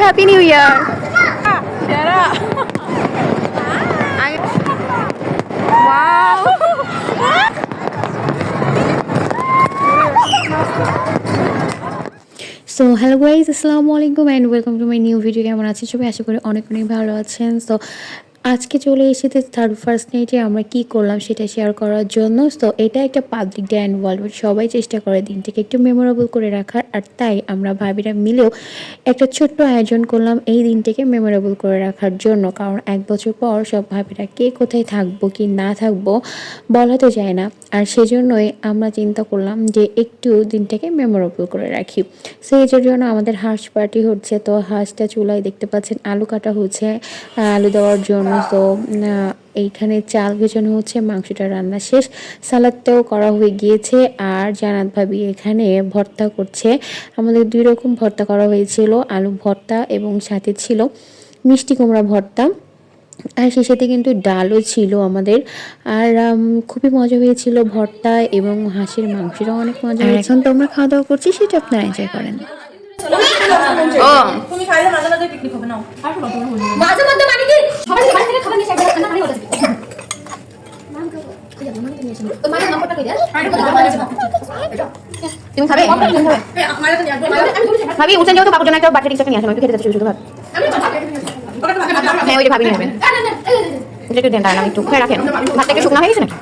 Happy new year Shut up. So hello guys আসসালামু আলাইকুম and welcome to my new video কেমন আছেন সবাই? আশা করি অনেক অনেক ভালো আছেন। সো আজকে চলে এসেছে থার্ড ফার্স্ট নাইটে আমরা কি করলাম সেটা শেয়ার করার জন্য। তো এটা একটা পাবলিক ডে অ্যান্ড সবাই চেষ্টা করে দিনটাকে একটু মেমোরেবল করে রাখার। আর তাই আমরা ভাবিরা মিলেও একটা ছোট্ট আয়োজন করলাম এই দিনটাকে মেমোরেবল করে রাখার জন্য। কারণ এক বছর পর সব ভাবিরা কে কোথায় থাকব, কি না থাকব বলা তো যায় না। আর সেজন্যই আমরা চিন্তা করলাম যে একটু দিনটাকে মেমোরেবল করে রাখি। সেই জন্য আমাদের হাঁস পার্টি হচ্ছে। তো হাঁসটা চুলায় দেখতে পাচ্ছেন, আলু কাটা হচ্ছে আলু দেওয়ার জন্য। তো এইখানে চাল ভেজানো হচ্ছে মাংসটা রান্না শেষ সালাদটাও করা হয়ে গিয়েছে আর জানাত ভাবি এখানে ভর্তা করছে। আমাদের দুই রকম ভর্তা করা হয়েছিল আলু ভর্তা এবং সাথে ছিল মিষ্টি কুমড়া ভর্তা। আর সেই সাথে কিন্তু ডালও ছিল আমাদের। আর খুবই মজা হয়েছিল ভর্তা এবং হাঁসের মাংসটাও অনেক মজা হয়েছে এখন তো আমরা খাওয়া দাওয়া করছি সেটা আপনারা এনজয় করেন। ও। তুমি খাইলে মাঝে মাঝে পিকনিক হবে না মাঝে মানে কি সবাই বাড়ি থেকে খাবার নিয়ে আসে একবার রান্না করে ওটা তো মানে নম্বরটা কই দেন ভাবি উঠেন যেহেতু বাবুর জন্য একটা বাচ্চা টিকটক নিয়ে আসলাম একটু খেতে শুধু ভাত হ্যাঁ ওই যে ভাবি নেবেন একটু দেন দাঁড়ান একটু খেয়ে রাখেন। ভাতটা শুকনো হয়ে গেছে নাকি?